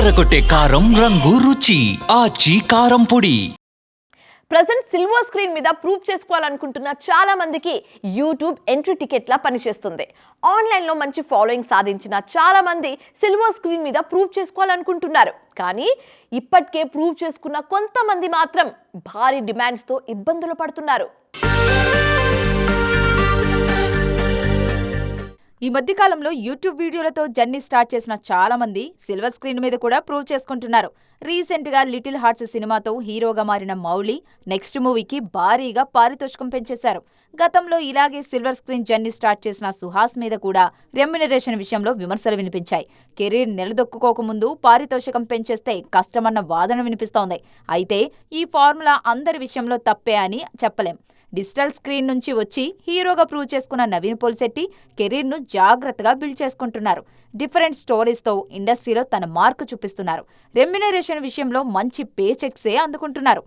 అదరగొట్టే కారం రంగు రుచి ఆచి కారం పొడి. ప్రజెంట్ సిల్వర్ స్క్రీన్ మీద ప్రూవ్ చేసుకోవాలనుకుంటున్న చాలా మందికి యూట్యూబ్ ఎంట్రీ టికెట్లా పనిచేస్తుంది. ఆన్లైన్లో మంచి ఫాలోయింగ్ సాధించిన చాలా మంది సిల్వర్ స్క్రీన్ మీద ప్రూవ్ చేసుకోవాలనుకుంటున్నారు. కానీ ఇప్పటికే ప్రూవ్ చేసుకున్న కొంతమంది మాత్రం భారీ డిమాండ్స్తో ఇబ్బందులు పడుతున్నారు. ఈ మధ్య కాలంలో యూట్యూబ్ వీడియోలతో జర్నీ స్టార్ట్ చేసిన చాలా మంది సిల్వర్ స్క్రీన్ మీద కూడా ప్రూవ్ చేసుకుంటున్నారు. రీసెంట్గా లిటిల్ హార్ట్స్ సినిమాతో హీరోగా మారిన మౌలి నెక్స్ట్ మూవీకి భారీగా పారితోషికం పెంచేశారు. గతంలో ఇలాగే సిల్వర్ స్క్రీన్ జర్నీ స్టార్ట్ చేసిన సుహాస్ మీద కూడా రెమ్యునరేషన్ విషయంలో విమర్శలు వినిపించాయి. కెరీర్ నిలదొక్కుకోకముందు పారితోషికం పెంచేస్తే కష్టమన్న వాదన వినిపిస్తోంది. అయితే ఈ ఫార్ములా అందరి విషయంలో తప్పే అని చెప్పలేం. డిజిటల్ స్క్రీన్ నుంచి వచ్చి హీరోగా ప్రూవ్ చేసుకున్న నవీన్ పోల్శెట్టి కెరీర్ను జాగ్రత్తగా బిల్డ్ చేసుకుంటున్నారు. డిఫరెంట్ స్టోరీస్తో ఇండస్ట్రీలో తన మార్కు చూపిస్తున్నారు. రెమ్యునరేషన్ విషయంలో మంచి పే చెక్సే అందుకుంటున్నారు.